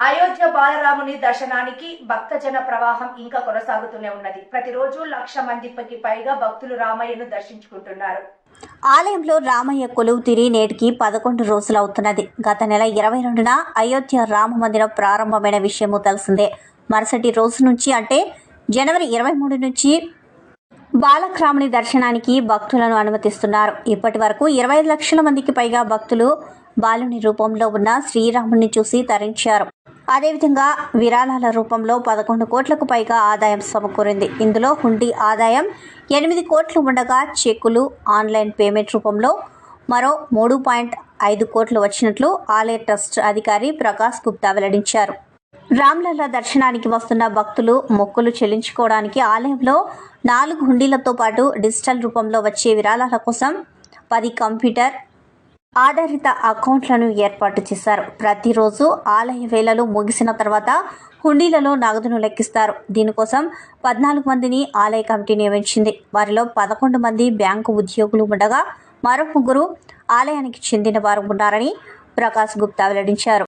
అయోధ్య బాలరాముని దర్శనానికి భక్తజన ప్రవాహం ఇంకా కొనసాగుతూనే ఉన్నది. ప్రతిరోజు లక్ష మందికి పైగా భక్తులు రామయ్యను దర్శించుకుంటున్నారు. ఆలయంలో రామయ్య కొలువు తిరి నేటికి పదకొండు రోజులవుతున్నది గత నెల ఇరవై రెండున అయోధ్య రామ మందిరం ప్రారంభమైన విషయము తెలిసిందే. మరుసటి రోజు నుంచి అంటే జనవరి ఇరవై మూడు నుంచి బాలక్రాముని దర్శనానికి భక్తులను అనుమతిస్తున్నారు. ఇప్పటి వరకు ఇరవై లక్షల మందికి పైగా భక్తులు బాలుని రూపంలో ఉన్న శ్రీరాముని చూసి తరించారు. అదేవిధంగా విరాళాల రూపంలో పదకొండు కోట్లకు పైగా ఆదాయం సమకూరింది. ఇందులో హుండీ ఆదాయం ఎనిమిది కోట్లు ఉండగా చెక్కులు ఆన్లైన్ పేమెంట్ రూపంలో మరో మూడు పాయింట్ ఐదు కోట్లు వచ్చినట్లు ఆలయ ట్రస్ట్ అధికారి ప్రకాష్ గుప్తా వెల్లడించారు. రామ్లల్ల దర్శనానికి వస్తున్న భక్తులు మొక్కులు చెల్లించుకోవడానికి ఆలయంలో నాలుగు హుండీలతో పాటు డిజిటల్ రూపంలో వచ్చే విరాళాల కోసం పది కంప్యూటర్ ఆధారిత అకౌంట్లను ఏర్పాటు చేశారు. ప్రతిరోజు ఆలయ వేళలు ముగిసిన తర్వాత హుండీలలో నగదును లెక్కిస్తారు. దీనికోసం పద్నాలుగు మందిని ఆలయ కమిటీ నియమించింది. వారిలో పదకొండు మంది బ్యాంకు ఉద్యోగులు ఉండగా మరో ముగ్గురు ఆలయానికి చెందిన వారు ఉన్నారని ప్రకాష్ గుప్తా వెల్లడించారు.